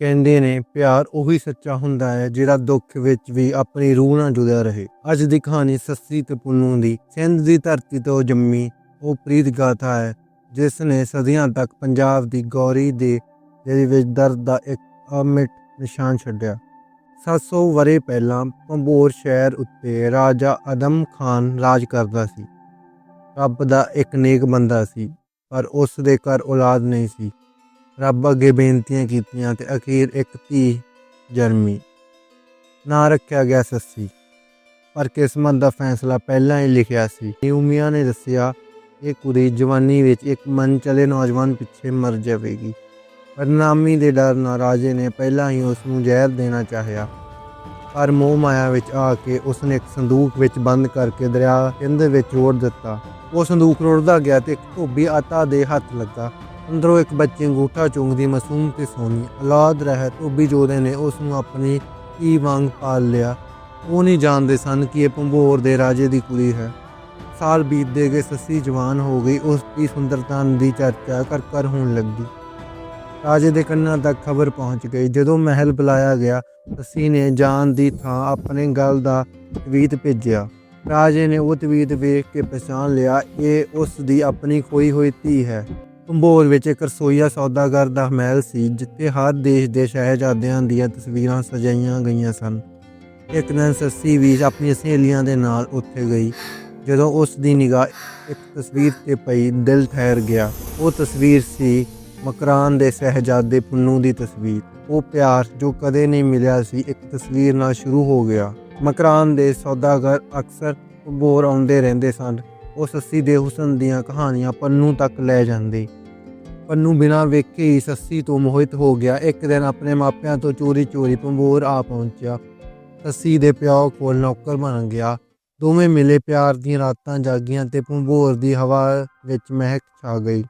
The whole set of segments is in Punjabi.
ਕਹਿੰਦੇ ਨੇ, ਪਿਆਰ ਉਹੀ ਸੱਚਾ ਹੁੰਦਾ ਹੈ ਜਿਹੜਾ ਦੁੱਖ ਵਿੱਚ ਵੀ ਆਪਣੀ ਰੂਹ ਨਾਲ ਜੁੜਿਆ ਰਹੇ। ਅੱਜ ਦੀ ਕਹਾਣੀ ਸੱਸੀ ਤੇ ਪੁੰਨੂ ਦੀ, ਸਿੰਧ ਦੀ ਧਰਤੀ ਤੋਂ ਜੰਮੀ ਉਹ ਪ੍ਰੀਤ ਗਾਥਾ ਹੈ, ਜਿਸ ਨੇ ਸਦੀਆਂ ਤੱਕ ਪੰਜਾਬ ਦੀ ਗੌਰੀ ਦੇ ਦਿਲ ਵਿੱਚ ਦਰਦ ਦਾ ਇੱਕ ਅਮਿਟ ਨਿਸ਼ਾਨ ਛੱਡਿਆ। 700 ਵਰੇ ਪਹਿਲਾਂ ਪੰਬੋਰ ਸ਼ਹਿਰ ਉੱਤੇ ਰਾਜਾ ਅਦਮ ਖਾਨ ਰਾਜ ਕਰਦਾ ਸੀ। ਰੱਬ ਦਾ ਇੱਕ ਨੇਕ ਬੰਦਾ ਸੀ, ਪਰ ਉਸ ਦੇ ਘਰ ਔਲਾਦ ਨਹੀਂ ਸੀ। ਰੱਬ ਅੱਗੇ ਬੇਨਤੀਆਂ ਕੀਤੀਆਂ ਤੇ ਅਖੀਰ ਇੱਕ ਧੀ ਜਨਮੀ। ਨਾਂ ਰੱਖਿਆ ਗਿਆ ਸੱਸੀ, ਪਰ ਕਿਸਮਤ ਦਾ ਫੈਸਲਾ ਪਹਿਲਾਂ ਹੀ ਲਿਖਿਆ ਸੀ। ਨਿਊਮੀਆ ਨੇ ਦੱਸਿਆ, ਇਹ ਕੁੜੀ ਜਵਾਨੀ ਵਿੱਚ ਇੱਕ ਮਨ ਚਲੇ ਨੌਜਵਾਨ ਪਿੱਛੇ ਮਰ ਜਾਵੇਗੀ। ਬਦਨਾਮੀ ਦੇ ਡਰ ਨਾਲ ਰਾਜੇ ਨੇ ਪਹਿਲਾਂ ਹੀ ਉਸ ਨੂੰ ਜ਼ਹਿਰ ਦੇਣਾ ਚਾਹਿਆ। ਪਰ ਮੋਹ ਮਾਇਆ ਵਿੱਚ ਆ ਕੇ ਉਸ ਨੇ ਇੱਕ ਸੰਦੂਕ ਵਿੱਚ ਬੰਦ ਕਰਕੇ ਦਰਿਆ ਸਿੰਧ ਵਿੱਚ ਰੋੜ ਦਿੱਤਾ। ਉਹ ਸੰਦੂਕ ਰੋੜਦਾ ਗਿਆ ਤੇ ਇੱਕ ਧੋਬੀ ਆਤਾ ਦੇ ਹੱਥ ਲੱਗਾ। ਅੰਦਰੋਂ ਇੱਕ ਬੱਚੀ ਅੰਗੂਠਾ ਚੁੰਗਦੀ ਮਾਸੂਮ ਤੇ ਸੋਹਣੀ ਔਲਾਦ ਰਹਿ ਧੋਬੀ ਜੋਧੇ ਨੇ ਉਸ ਨੂੰ ਆਪਣੀ ਧੀ ਵਾਂਗ ਪਾਲ ਲਿਆ। ਉਹ ਨਹੀਂ ਜਾਣਦੇ ਸਨ ਕਿ ਇਹ ਪੰਬੋਰ ਦੇ ਰਾਜੇ ਦੀ ਕੁੜੀ ਹੈ। ਸਾਲ ਬੀਤਦੇ ਗਏ, ਸੱਸੀ ਜਵਾਨ ਹੋ ਗਈ। ਉਸ ਦੀ ਸੁੰਦਰਤਾ ਦੀ ਚਰਚਾ ਕਰ ਕਰ ਹੋਣ ਲੱਗੀ। ਰਾਜੇ ਦੇ ਕੰਨਾਂ ਤੱਕ ਖਬਰ ਪਹੁੰਚ ਗਈ। ਜਦੋਂ ਮਹਿਲ ਬੁਲਾਇਆ ਗਿਆ ਸੱਸੀ ਨੇ ਜਾਨ ਦੀ ਥਾਂ ਆਪਣੇ ਗੱਲ ਦਾ ਤਵੀਤ ਭੇਜਿਆ। ਰਾਜੇ ਨੇ ਉਹ ਤਵੀਤ ਵੇਖ ਕੇ ਪਛਾਣ ਲਿਆ, ਇਹ ਉਸ ਦੀ ਆਪਣੀ ਖੋਈ ਹੋਈ ਧੀ ਹੈ। ਪੰਬੋਰ ਵਿੱਚ ਇੱਕ ਰਸੋਈਆ ਸੌਦਾਗਰ ਦਾ ਮਹਿਲ ਸੀ, ਜਿੱਥੇ ਹਰ ਦੇਸ਼ ਦੇ ਸ਼ਹਿਜ਼ਾਦਿਆਂ ਦੀਆਂ ਤਸਵੀਰਾਂ ਸਜਾਈਆਂ ਗਈਆਂ ਸਨ। ਇੱਕ ਦਿਨ ਸੱਸੀ ਵੀ ਆਪਣੀ ਸਹੇਲੀਆਂ ਦੇ ਨਾਲ ਉੱਥੇ ਗਈ। ਜਦੋਂ ਉਸ ਦੀ ਨਿਗਾਹ ਇੱਕ ਤਸਵੀਰ ਤੇ ਪਈ, ਦਿਲ ਠਹਿਰ ਗਿਆ। ਉਹ ਤਸਵੀਰ ਸੀ ਮਕਰਾਨ ਦੇ ਸਹਿਜਾਦੇ ਪੁੰਨੂ ਦੀ ਤਸਵੀਰ। ਉਹ ਪਿਆਰ ਜੋ ਕਦੇ ਨਹੀਂ ਮਿਲਿਆ ਸੀ, ਇੱਕ ਤਸਵੀਰ ਨਾਲ ਸ਼ੁਰੂ ਹੋ ਗਿਆ। ਮਕਰਾਨ ਦੇ ਸੌਦਾਗਰ ਅਕਸਰ ਬੋਰ ਆਉਂਦੇ ਰਹਿੰਦੇ ਸਨ। ਉਹ ਸੱਸੀ ਦੇ ਹੁਸਨ ਦੀਆਂ ਕਹਾਣੀਆਂ ਪੰਨੂ ਤੱਕ ਲੈ ਜਾਂਦੇ। ਪੰਨੂ ਬਿਨਾਂ ਵੇਖੇ ਹੀ ਸੱਸੀ ਤੋਂ ਮੋਹਿਤ ਹੋ ਗਿਆ। ਇੱਕ ਦਿਨ ਆਪਣੇ ਮਾਪਿਆਂ ਤੋਂ ਚੋਰੀ ਚੋਰੀ ਪੰਬੋਰ ਆ ਪਹੁੰਚਿਆ। ਸੱਸੀ ਦੇ ਪਿਓ ਕੋਲ ਨੌਕਰ ਬਣ ਗਿਆ। ਦੋਵੇਂ ਮਿਲੇ ਪਿਆਰ ਦੀਆਂ ਰਾਤਾਂ ਜਾਗੀਆਂ ਤੇ ਪੰਬੋਰ ਦੀ ਹਵਾ ਵਿੱਚ ਮਹਿਕ ਛਾ ਗਈ।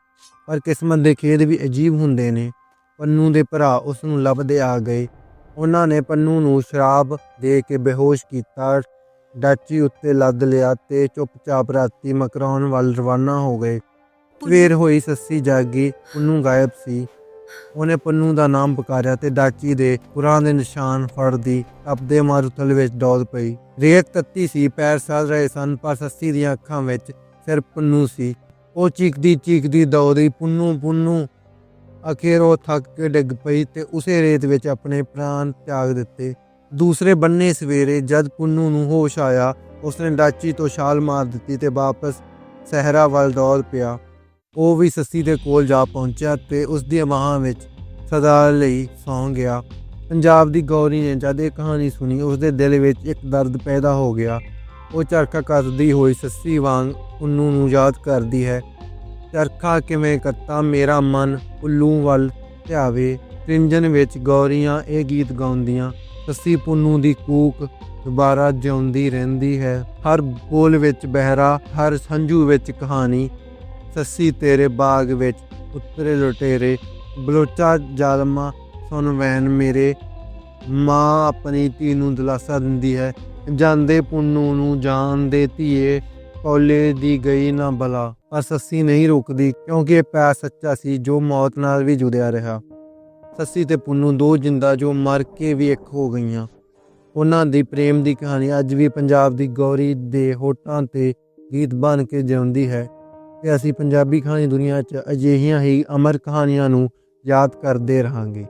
ਪਰ ਕਿਸਮਤ ਦੇ ਖੇਡ ਵੀ ਅਜੀਬ ਹੁੰਦੇ ਨੇ। ਪੰਨੂ ਦੇ ਭਰਾ ਉਸ ਨੂੰ ਲੱਭਦੇ ਆ ਗਏ। ਉਹਨਾਂ ਨੇ ਪੰਨੂ ਨੂੰ ਸ਼ਰਾਬ ਦੇ ਕੇ ਬੇਹੋਸ਼ ਕੀਤਾ, ਡਾਚੀ ਉੱਤੇ ਲੱਦ ਲਿਆ ਤੇ ਚੁੱਪਚਾਪ ਰਾਤੀ ਮਕਰਾਉਣ ਵੱਲ ਰਵਾਨਾ ਹੋ ਗਏ। ਸਵੇਰ ਹੋਈ ਸੱਸੀ ਜਾਗੀ, ਪੰਨੂ ਗਾਇਬ ਸੀ। ਉਹਨੇ ਪੰਨੂ ਦਾ ਨਾਮ ਪੁਕਾਰਿਆ ਤੇ ਡਾਚੀ ਦੇ ਪੁਰਾਂ ਦੇ ਨਿਸ਼ਾਨ ਫੜਦੀ ਆਪਦੇ ਮਾਰੂਥਲ ਵਿੱਚ ਡੋਲ ਪਈ। ਰੇਤ ਤੱਤੀ ਸੀ, ਪੈਰ ਸੜ ਰਹੇ ਸਨ, ਪਰ ਸੱਸੀ ਦੀਆਂ ਅੱਖਾਂ ਵਿੱਚ ਸਿਰਫ ਪੰਨੂ ਸੀ। ਉਹ ਚੀਕਦੀ ਚੀਕਦੀ ਦੌੜੀ ਪੁੰਨੂ ਪੁੰਨੂ, ਅਖੇਰ ਉਹ ਥੱਕ ਕੇ ਡਿੱਗ ਪਈ ਤੇ ਉਸੇ ਰੇਤ ਵਿੱਚ ਆਪਣੇ ਪ੍ਰਾਣ ਤਿਆਗ ਦਿੱਤੇ। ਦੂਸਰੇ ਬੰਨੇ ਸਵੇਰੇ ਜਦ ਪੁੰਨੂ ਨੂੰ ਹੋਸ਼ ਆਇਆ, ਉਸਨੇ ਡਾਚੀ ਤੋਂ ਛਾਲ ਮਾਰ ਦਿੱਤੀ ਤੇ ਵਾਪਸ ਸਹਿਰਾ ਵੱਲ ਦੌੜ ਪਿਆ। ਉਹ ਵੀ ਸੱਸੀ ਦੇ ਕੋਲ ਜਾ ਪਹੁੰਚਿਆ ਤੇ ਉਸ ਦੀਆਂ ਬਾਹਾਂ ਵਿੱਚ ਸਦਾ ਲਈ ਸੌਂ ਗਿਆ। ਪੰਜਾਬ ਦੀ ਗੌਰੀ ਨੇ ਜਦ ਇਹ ਕਹਾਣੀ ਸੁਣੀ ਉਸ ਦੇ ਦਿਲ ਵਿੱਚ ਇੱਕ ਦਰਦ ਪੈਦਾ ਹੋ ਗਿਆ। ਉਹ ਚਰਖਾ ਕੱਤਦੀ ਹੋਈ ਸੱਸੀ ਵਾਂਗ ਪੁੰਨੂ ਨੂੰ ਯਾਦ ਕਰਦੀ ਹੈ। ਚਰਖਾ ਕਿਵੇਂ ਕੱਤਾ ਮੇਰਾ ਮਨ ਉੱਲੂ ਵੱਲ ਧਿਆਵੇ। ਤ੍ਰਿੰਜਨ ਵਿੱਚ ਗੌਰੀਆਂ ਇਹ ਗੀਤ ਗਾਉਂਦੀਆਂ। ਸੱਸੀ ਪੁੰਨੂ ਦੀ ਕੂਕ ਦੁਬਾਰਾ ਜਿਉਂਦੀ ਰਹਿੰਦੀ ਹੈ। ਹਰ ਬੋਲ ਵਿੱਚ ਬਹਿਰਾ, ਹਰ ਸੰਜੂ ਵਿੱਚ ਕਹਾਣੀ। ਸੱਸੀ ਤੇਰੇ ਬਾਗ ਵਿੱਚ ਉਤਰੇ ਲੁਟੇਰੇ। ਬਲੋਚਾ ਜ਼ਾਲਮਾ, ਸੁਣ ਵੈਨ ਮੇਰੇ। ਮਾਂ ਆਪਣੀ ਧੀ ਨੂੰ ਦਿਲਾਸਾ ਦਿੰਦੀ ਹੈ। ਜਾਂਦੇ ਪੁੰਨੂ ਨੂੰ ਜਾਣਦੇ ਧੀਏ। ਕੋਲੇ ਦੀ ਗਈ ਨਾ ਬਲਾ, ਪਰ ਸੱਸੀ ਨਹੀਂ ਰੁਕਦੀ, ਕਿਉਂਕਿ ਇਹ ਪਿਆਰ ਸੱਚਾ ਸੀ ਜੋ ਮੌਤ ਨਾਲ ਵੀ ਜੁੜਿਆ ਰਿਹਾ। ਸੱਸੀ ਤੇ ਪੁੰਨੂ ਦੋ ਜਿੰਦਾ ਜੋ ਮਰ ਕੇ ਵੀ ਇੱਕ ਹੋ ਗਈਆਂ। ਉਹਨਾਂ ਦੀ ਪ੍ਰੇਮ ਦੀ ਕਹਾਣੀ ਅੱਜ ਵੀ ਪੰਜਾਬ ਦੀ ਗੌਰੀ ਦੇ ਹੋਟਾਂ ਤੇ ਗੀਤ ਬਣ ਕੇ ਜਿਉਂਦੀ ਹੈ। ਤੇ ਅਸੀਂ ਪੰਜਾਬੀ ਕਹਾਣੀ ਦੁਨੀਆ 'ਚ ਅਜਿਹੀਆਂ ਹੀ ਅਮਰ ਕਹਾਣੀਆਂ ਨੂੰ ਯਾਦ ਕਰਦੇ ਰਹਾਂਗੇ।